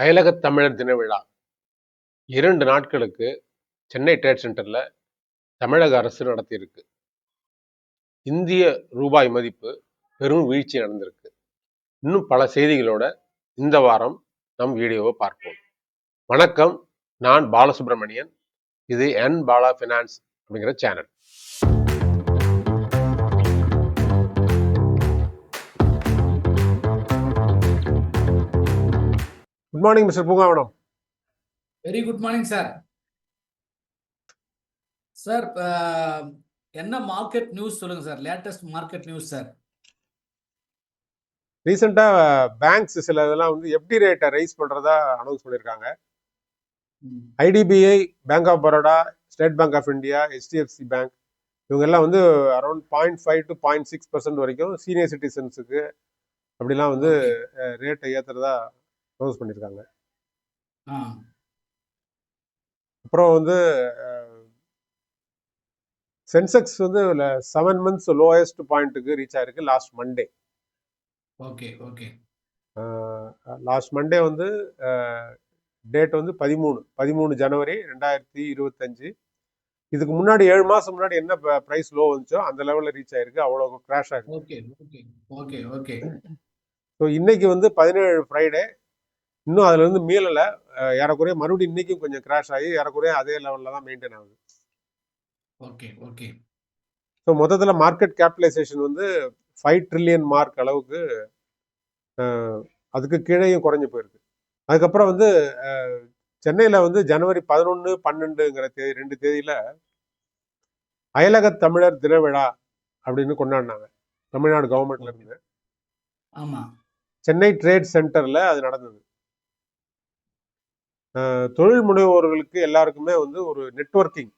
அயலகத் தமிழர் தின விழா. இரண்டு நாட்களுக்கு சென்னை ட்ரேட் சென்டரில் தமிழக அரசு நடத்தியிருக்கு. இந்திய ரூபாய் மதிப்பு பெரும் வீழ்ச்சி நடந்திருக்கு. இன்னும் பல செய்திகளோட இந்த வாரம் நம் வீடியோவை பார்ப்போம். வணக்கம். நான் பாலசுப்ரமணியன். இது என் பாலா ஃபினான்ஸ் அப்படிங்கிற channel good morning mister Poongavanam very good morning sir sir என்ன மார்க்கெட் நியூஸ் சொல்லுங்க sir latest market news sir ரீசெண்டாக பேங்க்ஸ் சில இதெல்லாம் வந்து எஃப்டி ரேட்டை ரைஸ் பண்ணுறதா அனௌன்ஸ் பண்ணியிருக்காங்க IDBI bank of Baroda state bank of India HDFC bank இவங்க எல்லாம் வந்து around point five to point six percent வரைக்கும் சீனியர் சிட்டிசன்ஸுக்கு அப்படிலாம் வந்து ரேட்டை ஏற்றுறதா அனௌன்ஸ் பண்ணியிருக்காங்க அப்புறம் வந்து சென்செக்ஸ் வந்து செவன் மந்த்ஸ் லோயஸ்ட் பாயிண்ட்டுக்கு ரீச் ஆயிருக்கு last Monday okay okay. Last Monday வந்து டேட் வந்து பதிமூணு பதிமூணு ஜனவரி ரெண்டாயிரத்தி இருபத்தஞ்சு. இதுக்கு முன்னாடி ஏழு மாதம் முன்னாடி என்ன ப்ரைஸ் லோ வந்துச்சோ அந்த லெவலில் ரீச் ஆயிருக்கு. அவ்வளோ கிராஷ் ஆகிருக்கு okay okay okay okay. So இன்னைக்கு வந்து பதினேழு ஃப்ரைடே இன்னும் அதுல இருந்து மீளலை. ஏறக்குறைய மறுபடியும் இன்னைக்கும் கொஞ்சம் கிராஷ் ஆகி ஏறக்குறைய அதே லெவலில் தான் மெயின்டைன் ஆகுது. Okay okay. ஸோ மொத்தத்தில் மார்க்கெட் கேபிட்டலைசேஷன் வந்து ஃபைவ் ட்ரில்லியன் மார்க் அளவுக்கு அதுக்கு கீழேயும் குறைஞ்சு போயிருக்கு. அதுக்கப்புறம் வந்து சென்னையில் வந்து ஜனவரி பதினொன்று பன்னெண்டுங்கிற தேதி ரெண்டு தேதியில் அயலக தமிழர் தின விழா அப்படின்னு கொண்டாடினாங்க. தமிழ்நாடு கவர்மெண்ட்ல இருந்து. சென்னை ட்ரேட் சென்டர்ல அது நடந்தது. தொழில் முனைவோர்களுக்கு எல்லாருக்குமே வந்து ஒரு நெட்ஒர்க்கிங்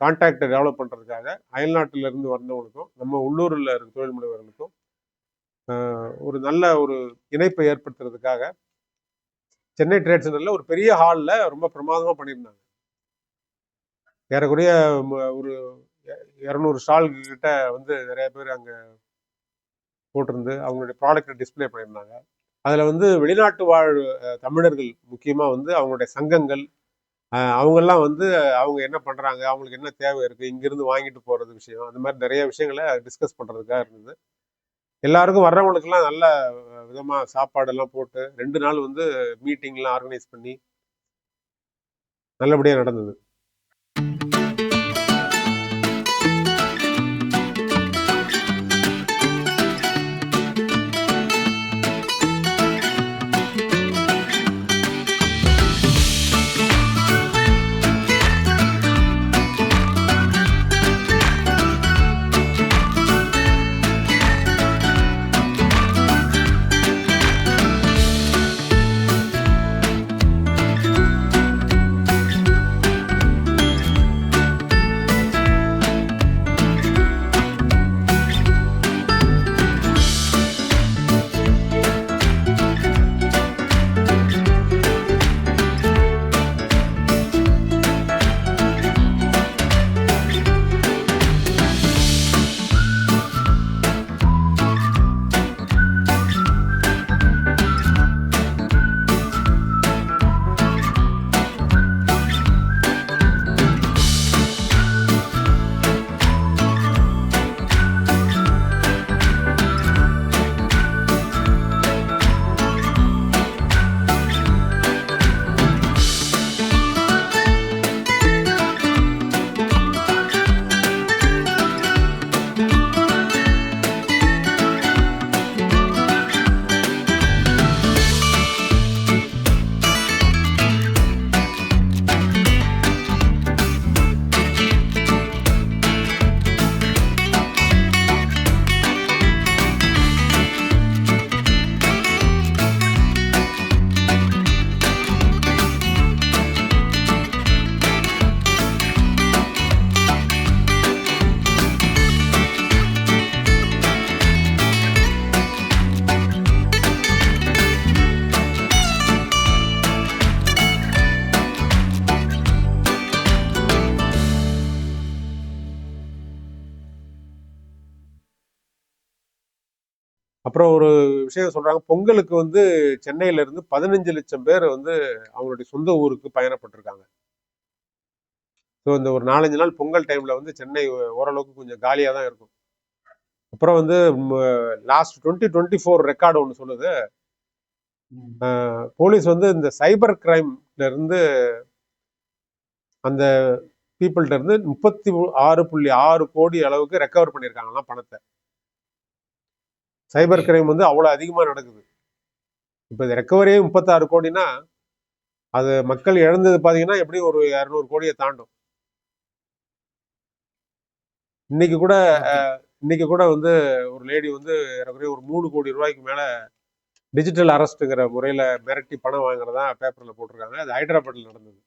கான்டாக்டை டெவலப் பண்ணுறதுக்காக அயல்நாட்டிலிருந்து வந்தவங்களுக்கும் நம்ம உள்ளூரில் இருக்க தொழில் முனைவர்களுக்கும் ஒரு நல்ல ஒரு இணைப்பை ஏற்படுத்துறதுக்காக சென்னை ட்ரேட் சென்டரில் ஒரு பெரிய ஹாலில் ரொம்ப பிரமாதமாக பண்ணியிருந்தாங்க. ஏறக்குறைய ஒரு இரநூறு ஸ்டால் கிட்ட வந்து நிறைய பேர் அங்கே போட்டிருந்து அவங்களுடைய ப்ராடக்டை டிஸ்பிளே பண்ணியிருந்தாங்க. அதில் வந்து வெளிநாட்டு வாழ் தமிழர்கள் முக்கியமாக வந்து அவங்களுடைய சங்கங்கள் அவங்கெல்லாம் வந்து அவங்க என்ன பண்ணுறாங்க அவங்களுக்கு என்ன தேவை இருக்குது இங்கேருந்து வாங்கிட்டு போகிறது விஷயம் அந்த மாதிரி நிறைய விஷயங்களை டிஸ்கஸ் பண்ணுறதுக்காக இருந்தது. எல்லாருக்கும் வர்றவங்களுக்கெல்லாம் நல்ல விதமாக சாப்பாடெல்லாம் போட்டு ரெண்டு நாள் வந்து மீட்டிங்லாம் ஆர்கனைஸ் பண்ணி நல்லபடியாக நடந்தது. அப்புறம் ஒரு விஷயம் சொல்றாங்க பொங்கலுக்கு வந்து சென்னையில இருந்து பதினஞ்சு லட்சம் பேர் வந்து அவங்களுடைய சொந்த ஊருக்கு பயணப்பட்டிருக்காங்க. ஸோ இந்த ஒரு நாலஞ்சு நாள் பொங்கல் டைம்ல வந்து சென்னை ஓரளவுக்கு கொஞ்சம் காலியாக தான் இருக்கும். அப்புறம் வந்து last twenty twenty four record ஒன்று சொல்லுது. போலீஸ் வந்து இந்த சைபர் கிரைம்ல இருந்து அந்த பீப்புள்கிட்ட இருந்து முப்பத்தி ஆறு புள்ளி ஆறு கோடி அளவுக்கு ரெக்கவர் பண்ணியிருக்காங்களாம் பணத்தை. சைபர். கிரைம் வந்து அவ்வளோ அதிகமாக நடக்குது. இப்போ இந்த ரெக்கவரியே முப்பத்தாறு கோடினா அது மக்கள் இழந்தது பார்த்தீங்கன்னா எப்படியும் ஒரு இரநூறு கோடியை தாண்டும். இன்னைக்கு கூட. இன்னைக்கு கூட வந்து ஒரு லேடி வந்து ஏறக்குறைய ஒரு மூணு கோடி ரூபாய்க்கு மேலே டிஜிட்டல் அரெஸ்ட்டுங்கிற முறையில் மிரட்டி பணம் வாங்குறதா பேப்பரில் போட்டிருக்காங்க. அது ஹைதராபாத்தில் நடந்தது.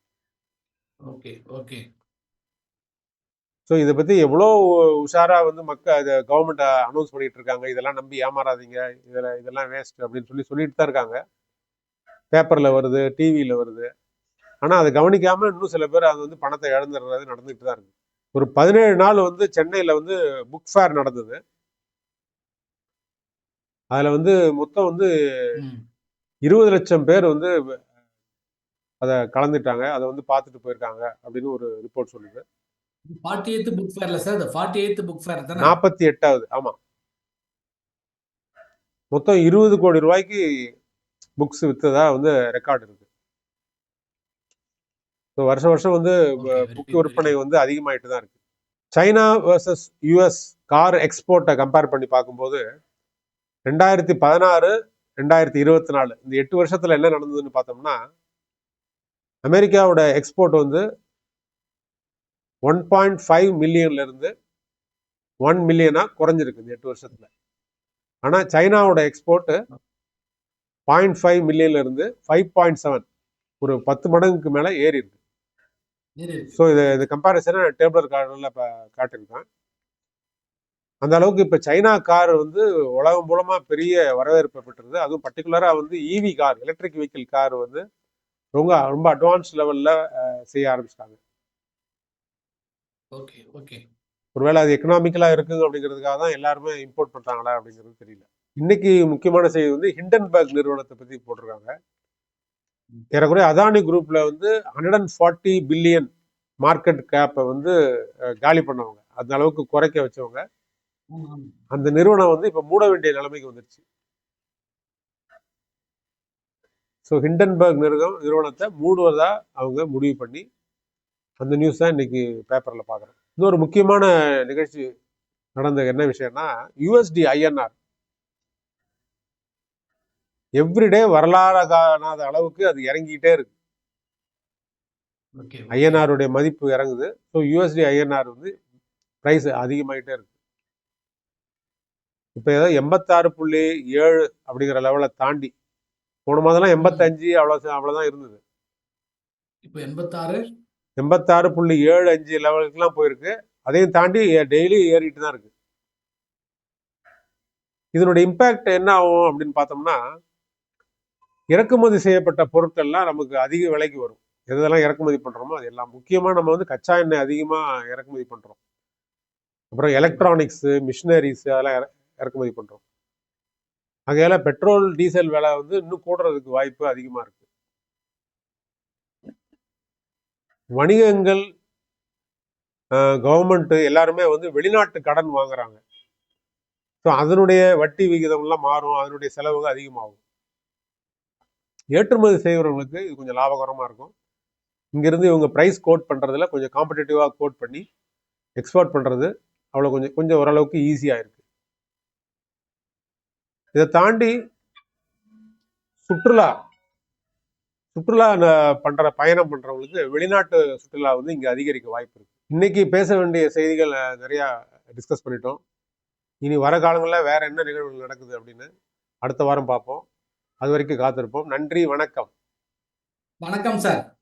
Okay okay. ஸோ இதை பற்றி எவ்வளோ உஷாராக வந்து மக்கள் அதை கவர்மெண்ட் அனௌன்ஸ் பண்ணிட்டு இருக்காங்க? இதெல்லாம் நம்பி ஏமாறாதீங்க. இதில் இதெல்லாம் வேஸ்ட் அப்படின்னு சொல்லி சொல்லிட்டு தான் இருக்காங்க. பேப்பரில் வருது டிவியில் வருது. ஆனால் அதை கவனிக்காமல் இன்னும் சில பேர் அது வந்து பணத்தை இழந்துடுறது நடந்துட்டு தான் இருக்கு. ஒரு பதினேழு நாள் வந்து சென்னையில் வந்து புக் ஃபேர் நடந்தது. அதில் வந்து மொத்தம் வந்து. இருபது லட்சம் பேர் வந்து அதை கலந்துட்டாங்க. அதை வந்து பார்த்துட்டு போயிருக்காங்க அப்படின்னு ஒரு ரிப்போர்ட் சொல்லுது. ஃபார்ட்டி எய்த் புக் ஃபேர்ல சார் இந்த ஃபார்ட்டி எய்த் புக் ஃபேர் தானே? நாற்பத்தி எட்டாவது ஆமா. மொத்தம் இருபது கோடி ரூபாய்க்கு புக்ஸ் வித்ததா வந்து ரெக்கார்டு இருக்கு. ஸோ வருஷம் வருஷம் வந்து புக் விற்பனை வந்து அதிகமாயிட்டு தான் இருக்கு. சைனா வர்சஸ் யூஎஸ் கார் எக்ஸ்போர்ட்டை கம்பேர் பண்ணி பார்க்கும்போது ரெண்டாயிரத்தி பதினாறு ரெண்டாயிரத்தி இருபத்தி நாலு இந்த எட்டு வருஷத்துல என்ன நடந்ததுன்னு பார்த்தோம்னா அமெரிக்காவோட எக்ஸ்போர்ட் வந்து ஒன் பாயிண்ட் ஃபைவ் மில்லியன்ல இருந்து ஒன் மில்லியனா குறைஞ்சிருக்கு இந்த எட்டு வருஷத்துல. ஆனா சைனாவோட எக்ஸ்போர்ட் பாயிண்ட் ஃபைவ் மில்லியன்ல இருந்து ஃபைவ் பாயிண்ட் செவன் ஒரு பத்து மடங்குக்கு மேல ஏறி இருக்கு. ஸோ இது இந்த கம்பேரிசனை டேபிளர் கார்டில் இப்போ காட்டியிருக்கேன். அந்த அளவுக்கு இப்போ சைனா கார் வந்து உலகம் மூலமாக பெரிய வரவேற்பை பெற்றது. அதுவும் பர்டிகுலராக வந்து EV car electric vehicle car வந்து ரொம்ப ரொம்ப அட்வான்ஸ் லெவலில் செய்ய ஆரம்பிச்சிட்டாங்க. ஓகே ஓகே ஒருவேளை அது எக்கனாமிக்கலாக இருக்குது அப்படிங்கிறதுக்காக தான் எல்லாருமே இம்போர்ட் பண்ணுறாங்களா அப்படிங்கிறது தெரியல. இன்னைக்கு முக்கியமான செய்தி வந்து ஹிண்டன்பர்க் நிறுவனத்தை பற்றி போட்டிருக்காங்க. ஏறக்குறைய அதானி குரூப்ல வந்து hundred and forty billion market கேப்பை வந்து காலி பண்ணவங்க. அந்த அளவுக்கு குறைக்க வச்சவங்க. அந்த நிறுவனம் வந்து இப்ப மூட வேண்டிய நிலைமைக்கு வந்துருச்சு. ஸோ ஹிண்டன்பர்க் நிறுவனம் நிறுவனத்தை மூடுவதா அவங்க முடிவு பண்ணி அந்த நியூஸ் தான் இன்னைக்கு பேப்பர்ல பார்க்குறோம். இன்னொரு முக்கியமான நிகழ்ச்சி நடந்த என்ன விஷயம்னா யூஎஸ்டி ஐஎன்ஆர் எவ்ரிடே வரலாறு காணாத அளவுக்கு அது இறங்கிட்டே இருக்கு. ஓகே ஐஎன்ஆருடைய மதிப்பு இறங்குது. ஸோ யூஎஸ்டி ஐஎன்ஆர் வந்து ப்ரைஸ் அதிகமாயிட்டே இருக்கு. இப்போ ஏதோ எண்பத்தாறு புள்ளி ஏழு அப்படிங்கிற லெவலை தாண்டி போன மாதம்லாம் எண்பத்தஞ்சு அவ்வளோ அவ்வளோதான் இருந்தது. இப்போ எண்பத்தாறு எண்பத்தாறு புள்ளி ஏழு அஞ்சு லெவலுக்குலாம் போயிருக்கு. அதையும் தாண்டி டெய்லி ஏறிட்டு தான் இருக்கு. இதனுடைய இம்பேக்ட் என்ன ஆகும் அப்படின்னு பார்த்தோம்னா இறக்குமதி செய்யப்பட்ட பொருட்கள்லாம் நமக்கு அதிக விலைக்கு வரும். எதெல்லாம் இறக்குமதி பண்ணுறோமோ அது எல்லாம். முக்கியமாக நம்ம வந்து கச்சா எண்ணெய் அதிகமாக இறக்குமதி பண்ணுறோம் அப்புறம் எலக்ட்ரானிக்ஸு மிஷினரிஸ் அதெல்லாம் இற- இறக்குமதி பண்ணுறோம் ஆகையால பெட்ரோல் டீசல் விலை வந்து இன்னும் கூடுறதுக்கு வாய்ப்பு அதிகமாக இருக்குது வணிகங்கள் கவர்மெண்ட் எல்லாருமே வந்து வெளிநாட்டு கடன் வாங்குறாங்க. ஸோ அதனுடைய வட்டி விகிதம்லாம் மாறும் அதனுடைய செலவுகள் அதிகமாகும். ஏற்றுமதி செய்கிறவங்களுக்கு இது கொஞ்சம் லாபகரமாக இருக்கும். இங்கிருந்து இவங்க ப்ரைஸ் கோட் பண்ணுறதுல கொஞ்சம் காம்படிட்டிவாக கோட் பண்ணி எக்ஸ்போர்ட் பண்ணுறது அவ்வளோ கொஞ்சம் கொஞ்சம் ஓரளவுக்கு ஈஸியாக இருக்கு. இதை தாண்டி சுற்றுலா சுற்றுலா பண்ற பயணம் பண்றவங்களுக்கு வெளிநாட்டு சுற்றுலா வந்து இங்க அதிகரிக்க வாய்ப்பு இருக்கு. இன்னைக்கு பேச வேண்டிய செய்திகள் நிறையா நிறைய டிஸ்கஸ் பண்ணிட்டோம். இனி வர காலங்களில் வேற என்ன நிகழ்வுகள் நடக்குது அப்படின்னு அடுத்த வாரம் பார்ப்போம். அது வரைக்கும் காத்திருப்போம். நன்றி வணக்கம். வணக்கம் சார்.